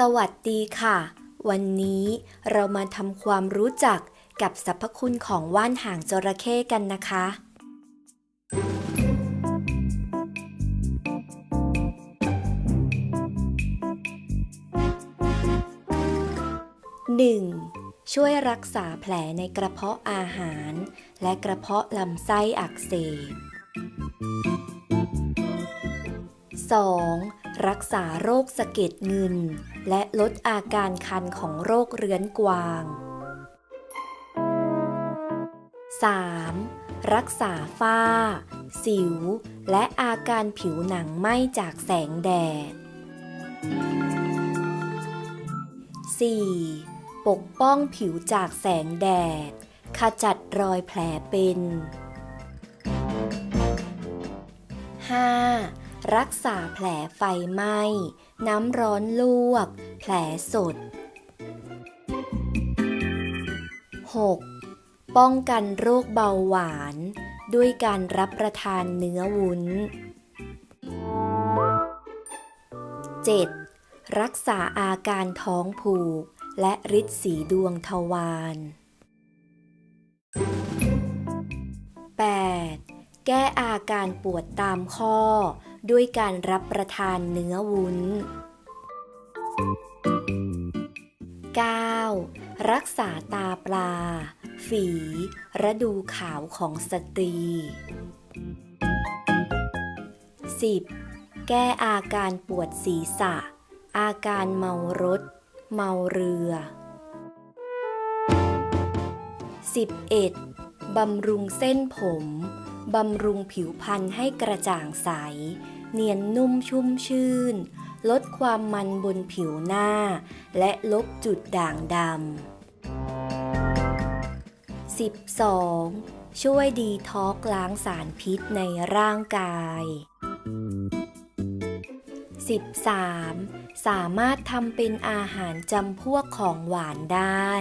สวัสดีค่ะ วันนี้เรามาทำความรู้จักกับสรรพคุณของว่านหางจระเข้กันนะคะ 1. ช่วยรักษาแผลในกระเพาะอาหาร และกระเพาะลำไส้อักเสบ 2. รักษาโรคสะเก็ดเงิน และลดอาการคันของโรคเรื้อนกวาง 3. รักษาฝ้า สิว และอาการผิวหนังไหม้จากแสงแดด 4. ปกป้องผิวจากแสงแดด ขจัดรอยแผลเป็น 5. รักษาแผลไฟไหม้ น้ำร้อนลวก แผลสด 6. ป้องกันโรคเบาหวาน ด้วยการรับประทานเนื้อวุ้น 7. รักษาอาการท้องผูก และริดสีดวงทวาร 8. แก้อาการปวดตามข้อ ด้วยการรับประทานเนื้อวุ้น 9. รักษาตาปลา ฝีระดูขาวของสตรี 10. แก้อาการปวดศีรษะ อาการเมารถ เมาเรือ 11. บำรุงเส้นผม บำรุงผิวพรรณให้กระจ่างใส เนียนนุ่มชุ่มชื่น ลดความมันบนผิวหน้า และลบจุดด่างดำ 12. ช่วยดีท็อกล้างสารพิษในร่างกาย 13. สามารถทำเป็นอาหารจำพวกของหวานได้